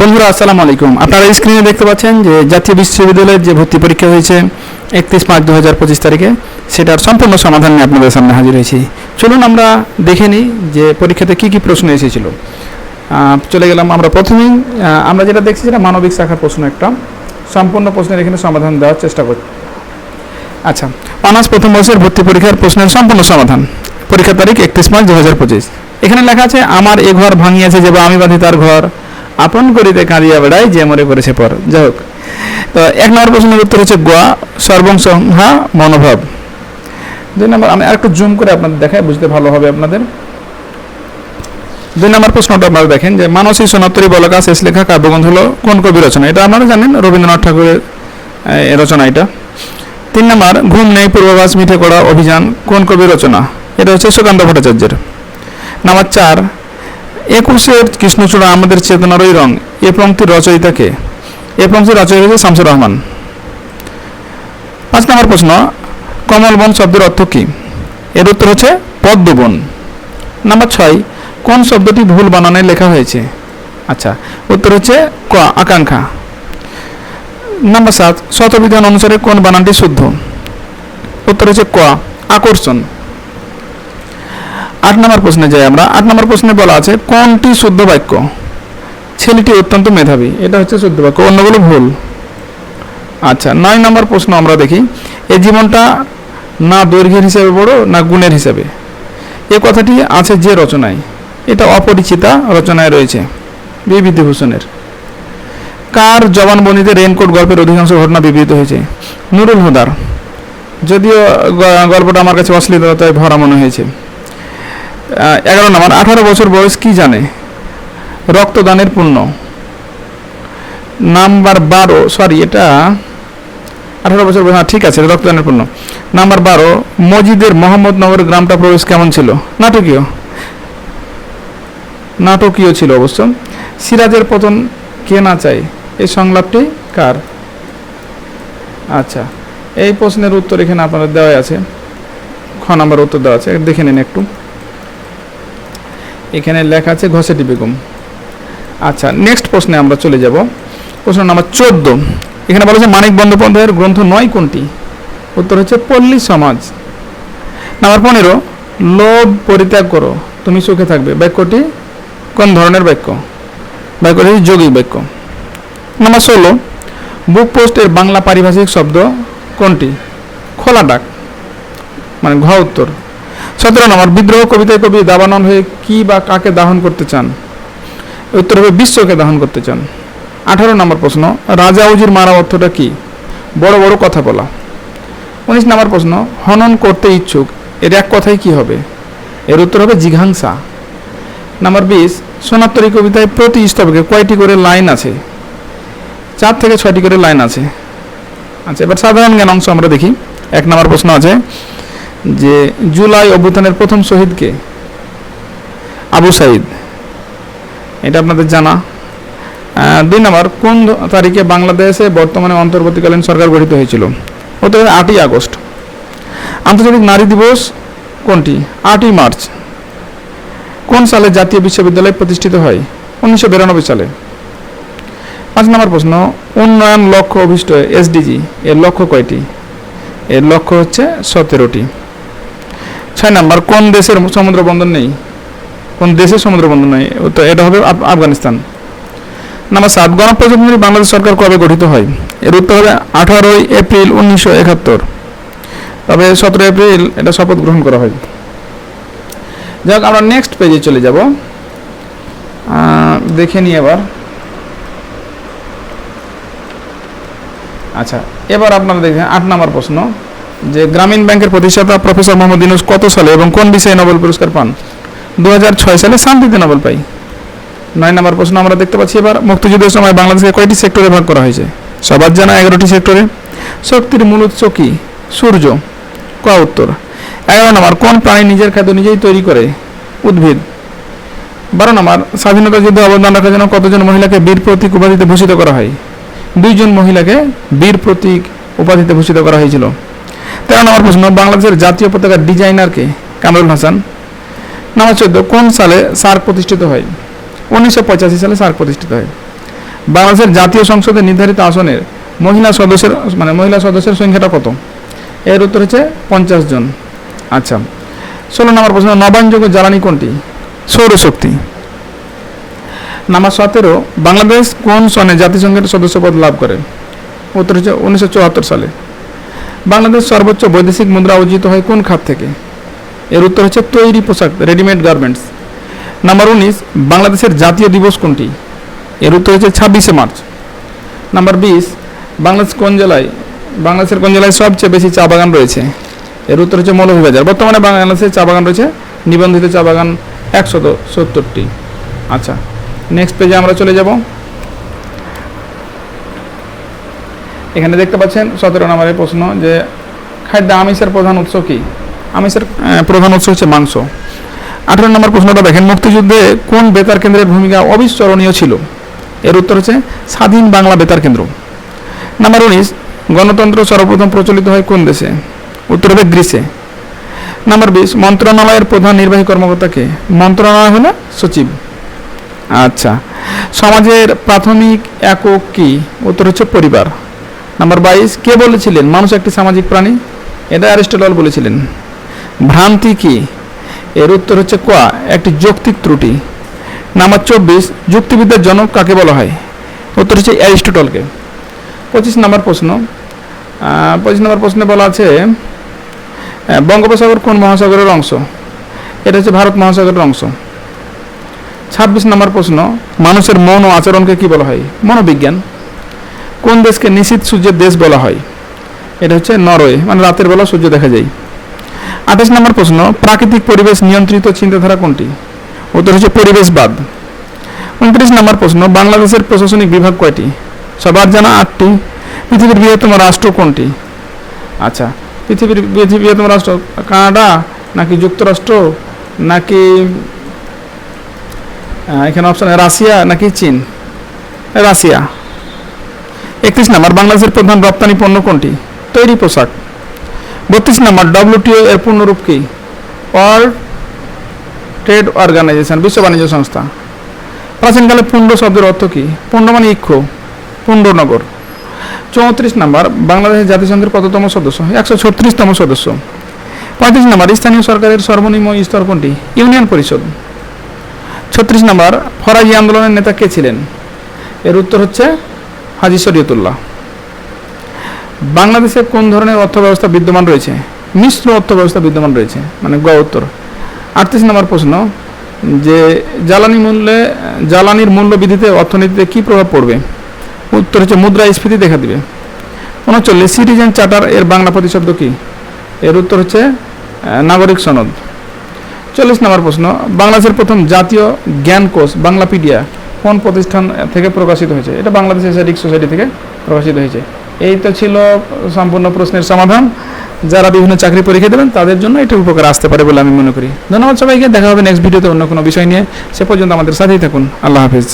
বন্ধুরা, আসসালামু আলাইকুম। আপনারা স্ক্রিনে দেখতে পাচ্ছেন যে জাতীয় বিশ্ববিদ্যালয়ের যে ভর্তি পরীক্ষা হয়েছে একত্রিশ পাঁচ দু হাজার পঁচিশ তারিখে, সেটার সম্পূর্ণ সমাধান নিয়ে আপনাদের সামনে হাজির হয়েছি। চলুন আমরা দেখে নিই যে পরীক্ষাতে কী কী প্রশ্ন এসেছিল। চলে গেলাম আমরা প্রথমেই আমরা যেটা দেখছি সেটা মানবিক শাখার প্রশ্ন একটা। সম্পূর্ণ প্রশ্নের এখানে সমাধান দেওয়ার চেষ্টা করছি আচ্ছা অনার্স প্রথম বর্ষের ভর্তি পরীক্ষার প্রশ্নের সম্পূর্ণ সমাধান। পরীক্ষার তারিখ একত্রিশ মার্চ দু হাজার পঁচিশ। এখানে লেখা আছে, আমার এ ঘর ভাঙিয়াছে যে বা আমি বাঁধি তার ঘর। আপন করিতে কাঁদিয়া বেড়াই যে মরে করেছে পর। যাই হোক, তো এক নম্বর প্রশ্নের উত্তর হচ্ছে গোয়া, সর্বংসংহা মনোভাব। দুই নম্বর, আমি আরেকটু জুম করে আপনাদের দেখাই, বুঝতে ভালো হবে আপনাদের। দুই নম্বর প্রশ্নটা আপনারা দেখেন যে, মানসী সোনাত্তরী বলকা শেষ লেখা কাব্যগ্রন্থ হলো কোন কবি রচনা? এটা আপনারা জানেন, রবীন্দ্রনাথ ঠাকুরের রচনা এটা। তিন নম্বর, ঘুম নেই, পূর্বাভাস মিঠে করা অভিযান, কোন কবি রচনা? এটা হচ্ছে সুকান্ত ভট্টাচার্যের। নাম্বার চার একুশের কৃষ্ণচূড়া আমাদের চেতনারই রং। এ পংক্তির রচয়িতাকে। এ পংক্তির রচয়িতা হচ্ছে শামসুর রহমান। পাঁচ নম্বর প্রশ্ন কমলবন শব্দের অর্থ কী? এর উত্তর হচ্ছে পদ্মবন। নাম্বার ছয়, কোন শব্দটি ভুল বানানে লেখা হয়েছে? আচ্ছা উত্তর হচ্ছে ক, আকাঙ্ক্ষা। নাম্বার সাত, শতবিধান অনুসারে কোন বানানটি শুদ্ধ? উত্তর হচ্ছে ক, আকর্ষণ। আট নম্বর প্রশ্নে যাই আমরা, আট নম্বর প্রশ্নে বলা আছে, কোনটি শুদ্ধ বাক্য? ছেলেটি অত্যন্ত মেধাবী, এটা হচ্ছে শুদ্ধ বাক্য, অন্যগুলো ভুল। আচ্ছা নয় নম্বর প্রশ্ন আমরা দেখি এই জীবনটা না দৈর্ঘ্যের হিসাবে বড়, না গুণের হিসাবে? এ কথাটি আছে যে রচনায়, এটা অপরিচিতা রচনায় রয়েছে বিভূতিভূষণের কার জবানবন্দিতে রেনকোট গল্পের অধিকাংশ ঘটনা বিবৃত হয়েছে? নুরুল হুদার। যদিও গল্পটা আমার কাছে অশ্লীলতায় ভরা মনে হয়েছে। এগারো নম্বর আঠারো বছর বয়স কি জানে? রক্তদানের পুণ্য। নাম্বার বারো সরি এটা আঠারো বছর বয়স হ্যাঁ, ঠিক আছে রক্তদানের পুণ্য। নাম্বার বারো মজিদের মোহাম্মদনগর গ্রামটা প্রবেশ কেমন ছিল? নাটকীয়। নাটকীয় ছিল অবশ্য। সিরাজের পতন কে না চায়? এই সংলাপটি কার? আচ্ছা এই প্রশ্নের উত্তর এখানে আপনাদের দেওয়া আছে। খ নাম্বার উত্তর দেওয়া আছে দেখে নিন একটু। এখানে লেখা আছে ঘসেটি বেগম। আচ্ছা নেক্সট প্রশ্নে আমরা চলে যাব। প্রশ্ন নাম্বার চোদ্দ। এখানে বলা হচ্ছে মানিক বন্দ্যোপাধ্যায়ের গ্রন্থ নয় কোনটি? উত্তর হচ্ছে, পল্লী সমাজ। নাম্বার পনেরো, লোভ পরিত্যাগ করো, তুমি সুখে থাকবে। বাক্যটি কোন ধরনের বাক্য? বাক্যটি যৌগিক বাক্য। নাম্বার ষোলো, বুক পোস্টের বাংলা পারিভাষিক শব্দ কোনটি? খোলা ডাক মানে ঘ উত্তর। সতেরো নম্বর বিদ্রোহ কবিতায় কবি দাবানল হয়ে কি বা কাকে দাহন করতে চান? উত্তর হবে বিশ্বকে দাহন করতে চান। আঠারো নম্বর প্রশ্ন, রাজা উজির মারা অর্থটা কি? বড় বড় কথা বলা। উনিশ নম্বর প্রশ্ন, হনন করতে ইচ্ছুক, এর এক কথায় কি হবে? এর উত্তর হবে, জিঘাংসা। নাম্বার বিশ, সোনাত্তরী কবিতায় প্রতি স্তবকে কয়টি করে লাইন আছে? চার থেকে ছয়টি করে লাইন আছে। আচ্ছা এবার সাধারণ জ্ঞান অংশ আমরা দেখি। এক নম্বর প্রশ্ন আছে যে জুলাই অভ্যুত্থানের প্রথম শহীদকে? আবু সাইদ। এটা আপনাদের জানা। দুই নম্বর, কোন তারিখে বাংলাদেশে বর্তমানে অন্তর্বর্তীকালীন সরকার গঠিত হয়েছিল? হবে আটই আগস্ট। আন্তর্জাতিক নারী দিবস কোনটি? আটই মার্চ। কোন সালে জাতীয় বিশ্ববিদ্যালয় প্রতিষ্ঠিত হয়? উনিশশো বিরানব্বই সালে। পাঁচ নম্বর প্রশ্ন, উন্নয়ন লক্ষ্য অভিষ্ট এসডিজি, এর লক্ষ্য কয়টি? এর লক্ষ্য হচ্ছে সতেরোটি। ছয় নাম্বার, কোন দেশের সমুদ্র বন্দর নেই? কোন দেশের সমুদ্র বন্দর নেই? তো এটা হবে আফ- আফগানিস্তান। নাম্বার সাত, গণপ্রজাতন্ত্রী বাংলাদেশ সরকার কবে গঠিত হয়? এর উত্তর হবে আঠারোই এপ্রিল উনিশশো একাত্তর। তবে সতেরো এপ্রিল এটা শপথ গ্রহণ করা হয়। যাই হোক, আমরা নেক্সট পেজে চলে যাব। দেখে নিই এবার। আচ্ছা এবার আপনারা দেখেন, আট নম্বর প্রশ্ন। যে গ্রামীণ ব্যাংকের প্রতিষ্ঠাতা প্রফেসর মোহাম্মদ ইউনুস কত সালে এবং কোন বিষয়ে নোবেল পুরস্কার পান? দু হাজার ছয় সালে শান্তিতে নোবেল পাই। নয় নম্বর প্রশ্ন আমরা দেখতে পাচ্ছি এবার, মুক্তিযুদ্ধের সময় বাংলাদেশকে কয়টি সেক্টরে ভাগ করা হয়েছে? সবার জানা এগারোটি সেক্টরে। শক্তির মূল উৎস কি? সূর্য। ক উত্তর? এগারো নম্বর, কোন প্রাণী নিজের খাদ্য নিজেই তৈরি করে? উদ্ভিদ। বারো নম্বর, স্বাধীনতা যুদ্ধে অবদান রাখার জন্য কতজন মহিলাকে বীর প্রতীক উপাধিতে ভূষিত করা হয়? দুইজন মহিলাকে বীর প্রতীক উপাধিতে ভূষিত করা হয়েছিল। তেরো নম্বর প্রশ্ন, বাংলাদেশের জাতীয় পতাকার ডিজাইনারকে কামরুল হাসান নম্বর চোদ্দ, কোন সালে সার্ক প্রতিষ্ঠিত হয়? উনিশশো পঁচাশি সালে সার্ক প্রতিষ্ঠিত হয়। বাংলাদেশের জাতীয় সংসদে নির্ধারিত আসনের মহিলা সদস্যের মানে মহিলা সদস্যের সংখ্যাটা কত? এর উত্তর হচ্ছে পঞ্চাশ জন। আচ্ছা ষোলো নম্বর প্রশ্ন নবায়নযোগ্য জ্বালানি কোনটি? সৌরশক্তি। নাম্বার সতেরো, বাংলাদেশ কোন সনে জাতিসংঘের সদস্যপদ লাভ করে? উত্তর হচ্ছে উনিশশো চুয়াত্তর সালে। বাংলাদেশ সর্বোচ্চ বৈদেশিক মুদ্রা অর্জিত হয় কোন খাত থেকে? এর উত্তর হচ্ছে তৈরি পোশাক রেডিমেড গার্মেন্টস নাম্বার উনিশ বাংলাদেশের জাতীয় দিবস কোনটি? এর উত্তর হচ্ছে ছাব্বিশে মার্চ। নাম্বার বিশ বাংলাদেশ কোন জেলায়, বাংলাদেশের কোন জেলায় সবচেয়ে বেশি চা বাগান রয়েছে? এর উত্তর হচ্ছে মৌলভীবাজার। বর্তমানে বাংলাদেশে চা বাগান রয়েছে, নিবন্ধিত চা বাগান একশত সত্তরটি। আচ্ছা নেক্সট পেজে আমরা চলে যাব। এখানে দেখতে পাচ্ছেন সতেরো নম্বরের প্রশ্ন যে খাদ্য আমিষের প্রধান উৎস কি? আমিষের প্রধান উৎস হচ্ছে মাংস। আঠারো নম্বর প্রশ্নটা দেখেন, মুক্তিযুদ্ধে কোন বেতার কেন্দ্রের ভূমিকা অবিস্মরণীয় ছিল? এর উত্তর হচ্ছে স্বাধীন বাংলা বেতার কেন্দ্র। নাম্বার উনিশ, গণতন্ত্র সর্বপ্রথম প্রচলিত হয় কোন দেশে? উত্তর হবে গ্রিসে। নাম্বার বিশ, মন্ত্রণালয়ের প্রধান নির্বাহী কর্মকর্তাকে মন্ত্রণালয় হলো সচিব। আচ্ছা সমাজের প্রাথমিক একক কি? উত্তর হচ্ছে পরিবার। নাম্বার বাইশ, কে বলেছিলেন? মানুষ একটি সামাজিক প্রাণী? এটা অ্যারিস্টটল বলেছিলেন। ভ্রান্তি কি? এর উত্তর হচ্ছে কোয়া একটি যৌক্তিক ত্রুটি। নাম্বার চব্বিশ, যুক্তিবিদ্যার জনক কাকে বলা হয়? উত্তর হচ্ছে অ্যারিস্টটলকে। পঁচিশ নম্বর প্রশ্ন। পঁচিশ নম্বর প্রশ্নে বলা আছে বঙ্গোপসাগর কোন মহাসাগরের অংশ? এটা হচ্ছে ভারত মহাসাগরের অংশ। ছাব্বিশ নম্বর প্রশ্ন, মানুষের মন ও আচরণকে কি বলা হয়? মনোবিজ্ঞান। কোন দেশকে নিশীত সূর্যের দেশ বলা হয়? এটা হচ্ছে নরওয়ে মানে রাতের বেলা সূর্য দেখা যায়। আঠাশ নম্বর প্রশ্ন, প্রাকৃতিক পরিবেশ নিয়ন্ত্রিত চিন্তাধারা কোনটি? উত্তর হচ্ছে পরিবেশবাদ। উনত্রিশ নম্বর প্রশ্ন, বাংলাদেশের প্রশাসনিক বিভাগ কয়টি? সবার জানা আটটি। পৃথিবীর বৃহত্তম রাষ্ট্র কোনটি? আচ্ছা পৃথিবীর পৃথিবীর বৃহত্তম রাষ্ট্র কানাডা, নাকি যুক্তরাষ্ট্র, নাকি এখানে অপশন রাশিয়া, নাকি চীন? রাশিয়া। একত্রিশ নম্বর, বাংলাদেশের প্রধান রপ্তানি পণ্য কোনটি? তৈরি পোশাক। বত্রিশ নম্বর, ডব্লিউটিও এর পূর্ণরূপ কি? ওয়ার্ল্ড ট্রেড অর্গানাইজেশন, বিশ্ব বাণিজ্য সংস্থা। প্রাচীনকালে পুণ্ড শব্দের অর্থ কী? পুণ্ড মানে ইক্ষু পুণ্ডনগর চৌত্রিশ নম্বর, বাংলাদেশের জাতিসংঘের কততম সদস্য? একশো ছত্রিশতম সদস্য। পঁয়ত্রিশ নম্বর, স্থানীয় সরকারের সর্বনিম্ন স্তর কোনটি? ইউনিয়ন পরিষদ। ছত্রিশ নম্বর, ফরাজি আন্দোলনের নেতা কে ছিলেন? এর উত্তর হচ্ছে হাজি শরীয়তুল্লাহ। বাংলাদেশে কোন ধরনের অর্থব্যবস্থা বিদ্যমান রয়েছে? মিশ্র অর্থব্যবস্থা বিদ্যমান রয়েছে মানে গ উত্তর। আটত্রিশ নম্বর প্রশ্ন, যে জ্বালানি মূল্যে, জ্বালানির মূল্য বৃদ্ধিতে অর্থনীতিতে কী প্রভাব পড়বে? উত্তর হচ্ছে মুদ্রাস্ফীতি দেখা দিবে। উনচল্লিশ, সিটিজেন চার্টার এর বাংলা প্রতিশব্দ কি? এর উত্তর হচ্ছে নাগরিক সনদ। চল্লিশ নম্বর প্রশ্ন, বাংলাদেশের প্রথম জাতীয় জ্ঞান কোষ, বাংলাপিডিয়া কোন প্রতিষ্ঠান থেকে প্রকাশিত হয়েছে? এটা বাংলাদেশ এসাইডিক সোসাইটি থেকে প্রকাশিত হয়েছে। এই তো ছিল সম্পূর্ণ প্রশ্নের সমাধান। যারা বিভিন্ন চাকরি পরীক্ষা দেবেন, তাদের জন্য এটা উপকার আসতে পারে বলে আমি মনে করি। ধন্যবাদ সবাইকে। দেখা হবে নেক্সট ভিডিওতে অন্য কোনো বিষয় নিয়ে। সে পর্যন্ত আমাদের সাথেই থাকুন। আল্লাহ হাফিজ।